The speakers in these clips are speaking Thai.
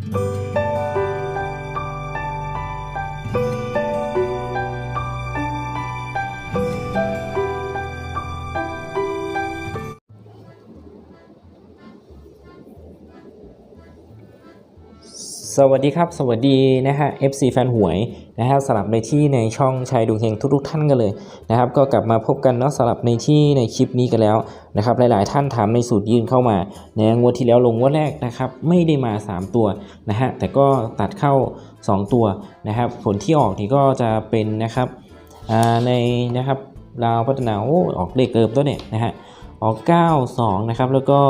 Thank you. สวัสดีครับ สวัสดีนะฮะ FC แฟนหวยนะฮะสลับในที่ในช่องชายดวงเฮงทุกๆท่านกันเลยนะครับก็กลับมาพบกันเนาะสลับในที่ในคลิปนี้กันแล้วนะครับหลายๆท่านถามในสูตรยื่นเข้ามาในงวดที่แล้วลงงวดแรกนะครับไม่ได้มา 3 ตัวนะฮะแต่ก็ตัดเข้า 2 ตัวนะครับผลที่ออกนี่ก็จะเป็นนะครับในนะครับลาวพัฒนาโอ้ออกเลขเกิมตัวเนี่ยนะฮะออก 9 2 นะครับแล้วก็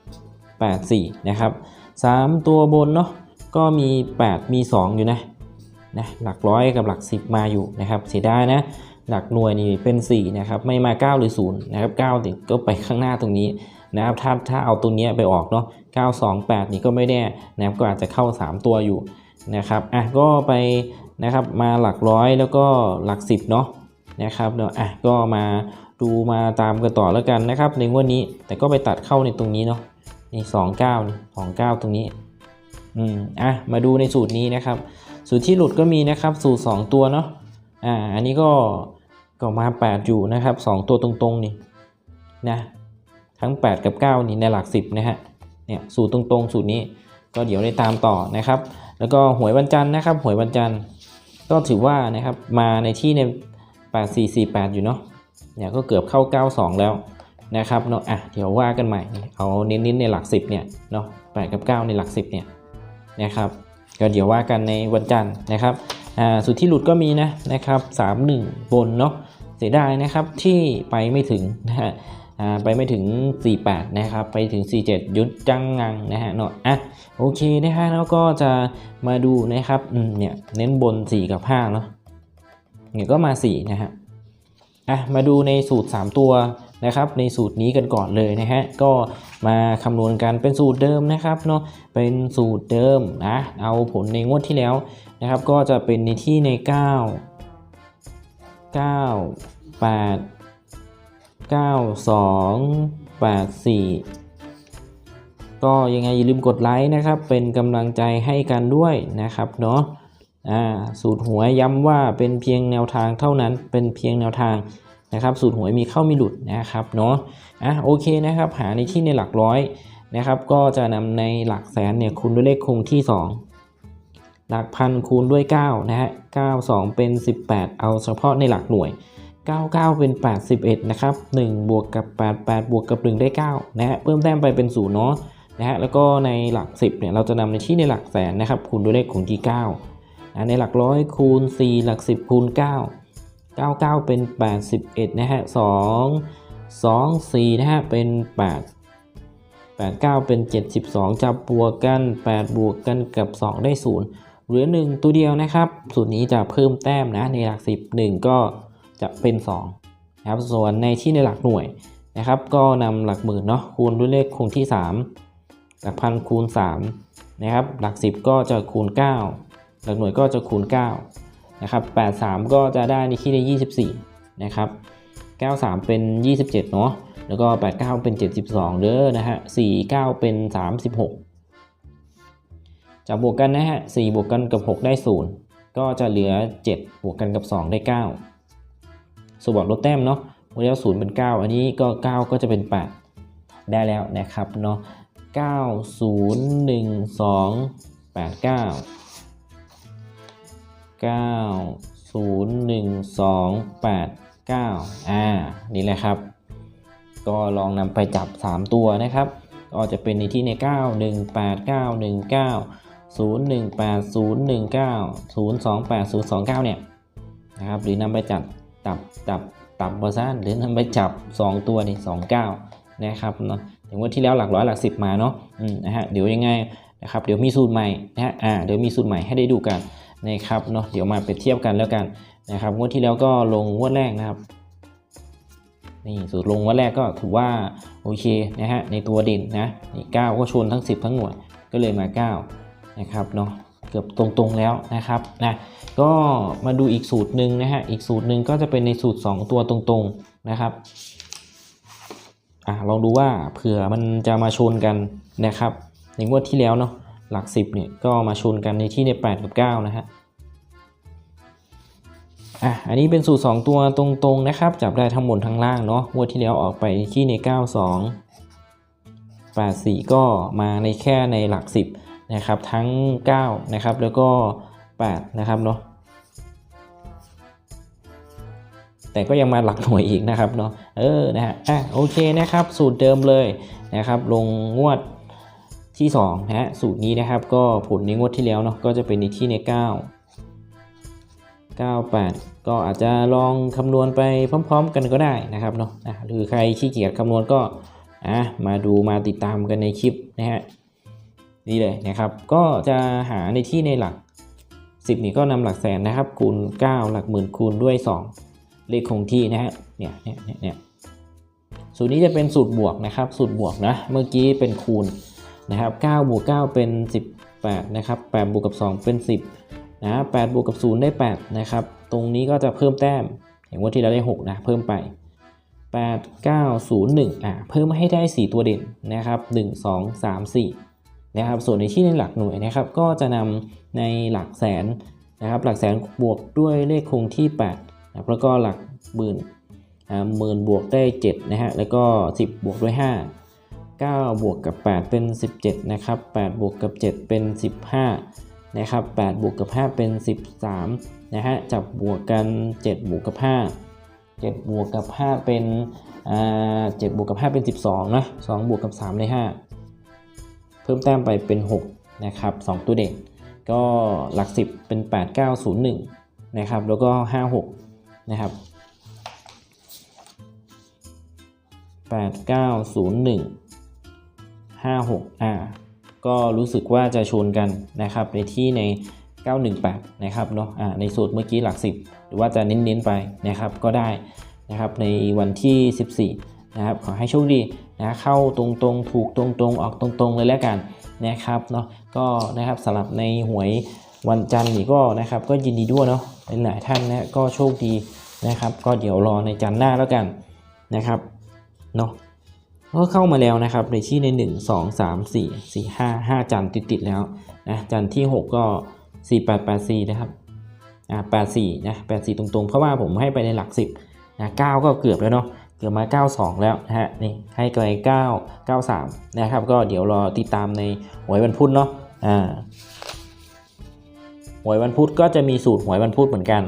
8 4 นะครับ 3 ตัวบนเนาะ ก็มี 8 มี 2 อยู่นะนะหลักร้อยกับหลัก 10 มาอยู่นะครับเสียดายนะหลักหน่วยนี่เป็น4นะครับไม่มา 9 หรือ0นะครับ9ติดก็ไปข้างหน้าตรงนี้นะครับถ้าถ้าเอาตัวนี้ไปออกเนาะ9 2 8 นี่ก็ไม่แน่นะครับก็อาจจะเข้า 3 ตัวอยู่นะครับอะก็ไปนะครับมาหลักร้อยแล้วก็หลัก 10 เนาะนะครับเนาะอะก็มาดูมาตามกันต่อแล้วกันนะครับในงวันนี้แต่ก็ไปตัดเข้าในตรงนี้เนาะนี่29 29 ตรงนี้ อืมอะมาดูในสูตรนี้นะครับ สูตรที่หลุดก็มีนะครับ สูตร 2 ตัวเนาะอ่าอันนี้ก็ก็มา 8 อยู่นะครับ 2 ตัวตรงๆนี่นะทั้ง 8 กับ 9 นี่ในหลัก 10 นะฮะเนี่ยสูตรตรงๆ สูตรนี้ก็เดี๋ยวได้ตามต่อนะครับ แล้วก็หวยวันจันทร์นะครับหวยวันจันทร์ก็ถือว่านะครับมาในที่ใน 8448 อยู่เนาะเนี่ยก็เกือบเข้า 92 แล้วนะครับเนาะอะเดี๋ยวว่ากันใหม่ เอาเน้นๆในหลัก 10เนี่ยเนาะ8กับ 9 ในหลัก 10เนี่ย นะครับก็เดี๋ยวว่ากันในวันจันทร์นะครับอ่าสุดที่หลุดก็มีนะนะครับ31บนเนาะเสียดายนะครับที่ไปไม่ถึงนะฮะไปไม่ถึง 48 นะครับ ไปถึง 47 ยุดจังงังนะฮะเนาะอะโอเคนะฮะแล้วก็จะมาดูนะครับเนี่ยเน้นบน 4 กับ5เนาะเนี่ยก็มา 4 นะฮะอะมาดูในสูตร 3 ตัว นะครับในสูตรนี้กันก่อนเลยนะฮะก็มาคำนวณกันเป็นสูตรเดิมนะครับเนาะเป็นสูตรเดิมนะเอาผลในงวดที่แล้วนะครับ ก็จะเป็นในที่ใน 9 9 8 9 2 8 4 ก็ยังไงอย่าลืมกดไลค์นะครับ เป็นกำลังใจให้กันด้วยนะครับเนาะสูตรหวยย้ำว่าเป็นเพียงแนวทางเท่านั้นเป็นเพียงแนวทาง นะครับสูตรหวยมีเข้ามีหลุดนะครับเนาะอะโอเคนะครับหาในที่ในหลักร้อยนะครับก็จะนำในหลักแสนเนี่ยคูณด้วยเลขคงที่ 2 หลักพันคูณด้วย9นะฮะ9 2 เป็น 18 เอาเฉพาะในหลักหน่วย 99 เป็น 81 นะครับ 1 บวกกับ 8 8 บวกกับ 1 ได้ 9 นะฮะเพิ่มแต้มไปเป็น0เนาะนะฮะแล้วก็ในหลัก 10เนี่ยเราจะนำในที่ในหลักแสนนะครับคูณด้วยเลขคงที่9นะในหลักร้อยคูณ 4 หลัก 10 คูณ 9 99 เป็น 81 นะฮะ 2 2 4 นะฮะ เป็น 8 89 เป็น 72 จับ บวกกัน 8 บวกกันกับ 2 ได้ 0 เหลือ 1 ตัวเดียวนะครับ สูตรนี้จะเพิ่มแต้มนะ ในหลัก 10 1 ก็จะเป็น 2 นะครับ ส่วนในที่ในหลักหน่วยนะครับ ก็นำหลักหมื่นเนาะ คูณด้วยเลขคงที่ 3 หลักพันคูณ 3 นะครับ หลัก 10 ก็จะคูณ 9 หลักหน่วยก็จะคูณ 9 นะครับ83 ก็จะได้ในที่ใน24 นะครับ93 เป็น 27 เนาะแล้วก็ 89 เป็น 72 เด้อนะฮะ49 เป็น 36 จะบวกกันนะฮะ4บวกกันกับ 6 ได้ 0 ก็จะเหลือ 7 บวกกันกับ 2 ได้ 9สมบัติลดแต้มเนาะเมื่อแล้ว0เป็น 9 อันนี้ก็ 9 ก็จะเป็น 8 ได้แล้วนะครับเนาะ9 0 1 2 8 9 9 0 1 2 8 9 อ่า นี่แหละครับ ก็ลองนำไปจับ 3 ตัวนะครับ ก็จะเป็นในที่ใน 9 1 8 9 1 9 0 1 8 0 1 9 0 2 8 0 2 9 เนี่ยนะครับ หรือนำไปจับตับจับตับเปอร์ซันหรือนำไปจับ 2 ตัวนี่2 9 นะครับเนาะถึงว่าที่แล้วหลักร้อยหลักสิบมาเนาะอืมนะฮะเดี๋ยวยังไงนะครับเดี๋ยวมีสูตรใหม่นะฮะอ่าเดี๋ยวมีสูตรใหม่ให้ได้ดูกัน นะครับเนาะเดี๋ยวมาเปรียบเทียบกันแล้วกันนะครับงวดที่แล้วก็ลงงวดแรกนะครับนี่สูตรลงงวันแรกก็ถือว่าโอเคนะฮะในตัวเด่นนะนี่9ก็ชนทั้ง 10 ทั้งหน่วยก็เลยมา9นะครับเนาะเกือบตรงๆแล้วนะครับนะก็มาดูอีกสูตรหนึ่งนะฮะอีกสูตรหนึ่งก็จะเป็นในสูตร 2 ตัวตรงๆนะครับอะลองดูว่าเผื่อมันจะมาชนกันนะครับในงวดที่แล้วเนาะ หลัก 10เนี่ยก็มาชนกันในที่ใน 8 กับ 9 นะฮะอะอันนี้เป็นสูตร 2 ตัวตรงๆนะครับ จับได้ทั้งบนทั้งล่างเนาะงวดที่แล้วออกไปที่ใน 92 84 ก็มาในแค่ในหลัก 10นะครับทั้ง 9 นะครับ แล้วก็ 8 นะครับเนาะแต่ก็ยังมาหลักหน่วยอีกนะครับเนาะเออนะฮะอะโอเคนะครับ สูตรเดิมเลยนะครับ ลงงวด ที่2นะฮะสูตรนี้นะครับก็ผลในงวดที่แล้วเนาะก็จะเป็นในที่ใน 9 98 ก็อาจจะลองคำนวณไปพร้อม ๆ กันก็ได้นะครับเนาะหรือใครขี้เกียจคำนวณก็อะมาดูมาติดตามกันในคลิปนะฮะนี่เลยนะครับ ก็จะหาในที่ในหลัก 10 นี่ก็นำหลักแสนนะครับคูณ 9 หลักหมื่นคูณด้วย 2 เลขคงที่นะฮะเนี่ยเนี่ยเนี่ยสูตรนี้จะเป็นสูตรบวกนะครับ สูตรบวกนะเมื่อกี้เป็นคูณ นะครับ9บวก9เป็น 18นะครับ8บวกกับ 2 เป็น 10นะ8บวกกับ 0 ได้8นะครับตรงนี้ก็จะเพิ่มแต้มอย่างว่าที่เราได้6นะเพิ่มไป 8 9 0 1อะเพิ่มให้ได้ 4 ตัวเด่นนะครับ 1 2 3 4นะครับส่วนในที่ในหลักหน่วยนะครับก็จะนำในหลักแสนนะครับหลักแสนบวกด้วยเลขคงที่8นะแล้วก็หลักหมื่นหมื่นบวกได้7นะฮะแล้วก็ 10 บวกด้วย 5 9 บวกกับ 8 เป็น 17 นะครับ 8 บวกกับ 7 เป็น 15 นะครับ 8 บวกกับ 5 เป็น 13 นะฮะ จับบวกกัน 7 บวกกับ 5 7 บวกกับ 5 เป็นอ่า7บวกกับ 5 เป็น 12 นะ 2 บวกกับ 3 ได้ 5 เพิ่มแต้มไปเป็น 6 นะครับ 2 ตัวเด่น ก็หลัก 10 เป็น 8 9 0 1 นะครับ แล้วก็ 5 6 นะครับ8 9 0 1 5 6อ่าก็รู้สึกว่าจะชนกันนะครับในที่ใน 918 นะครับเนาะอ่าในสูตรเมื่อกี้หลัก 10 หรือว่าจะเน้นๆไปนะครับก็ได้นะครับในวันที่ 14 นะครับขอให้โชคดีนะเข้าตรงๆ ถูกตรงๆ ออกตรงๆ เลยแล้วกันนะครับเนาะก็นะครับสำหรับในหวยวันจันทร์นี่ก็นะครับก็ยินดีด้วยเนาะหลายท่านนะก็โชคดีนะครับ ก็เดี๋ยวรอในจันทร์หน้าแล้วกันนะครับเนาะ ก็เข้ามาแล้วนะครับในที่ใน 1 2 3 4 4 5 5 จันทร์ติดๆแล้วนะจันทร์ที่ 6 ก็ 4 8 8 4 นะครับอ่า84นะ84 ตรงๆ เพราะว่าผมให้ไปในหลัก 10นะ9ก็เกือบแล้วเนาะเกือบมา 92 แล้วนะฮะนี่ให้ไกล9 93 นะครับ ก็เดี๋ยวรอติดตามในหวยวันพุธเนาะอ่าหวยวันพุธก็จะมีสูตรหวยวันพุธเหมือนกัน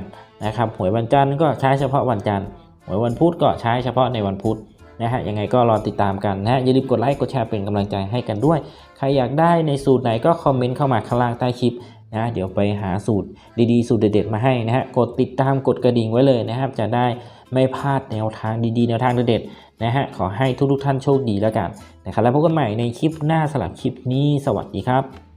นะครับหวยวันจันทร์ก็ใช้เฉพาะวันจันทร์หวยวันพุธก็ใช้เฉพาะในวันพุธ นะฮะยังไงก็รอติดตามกันนะฮะอย่าลืมกดไลค์กดแชร์เป็นกำลังใจให้กันด้วย ใครอยากได้ในสูตรไหนก็คอมเมนต์เข้ามาข้างล่างใต้คลิปนะเดี๋ยวไปหาสูตรดีๆ สูตรเด็ดๆมาให้นะฮะกดติดตามกดกระดิ่งไว้เลยนะครับ จะได้ไม่พลาดแนวทางดีๆ แนวทางเด็ดๆนะฮะขอให้ทุกๆท่านโชคดีแล้วกันนะครับแล้วพบกันใหม่ในคลิปหน้าสลับคลิปนี้สวัสดีครับ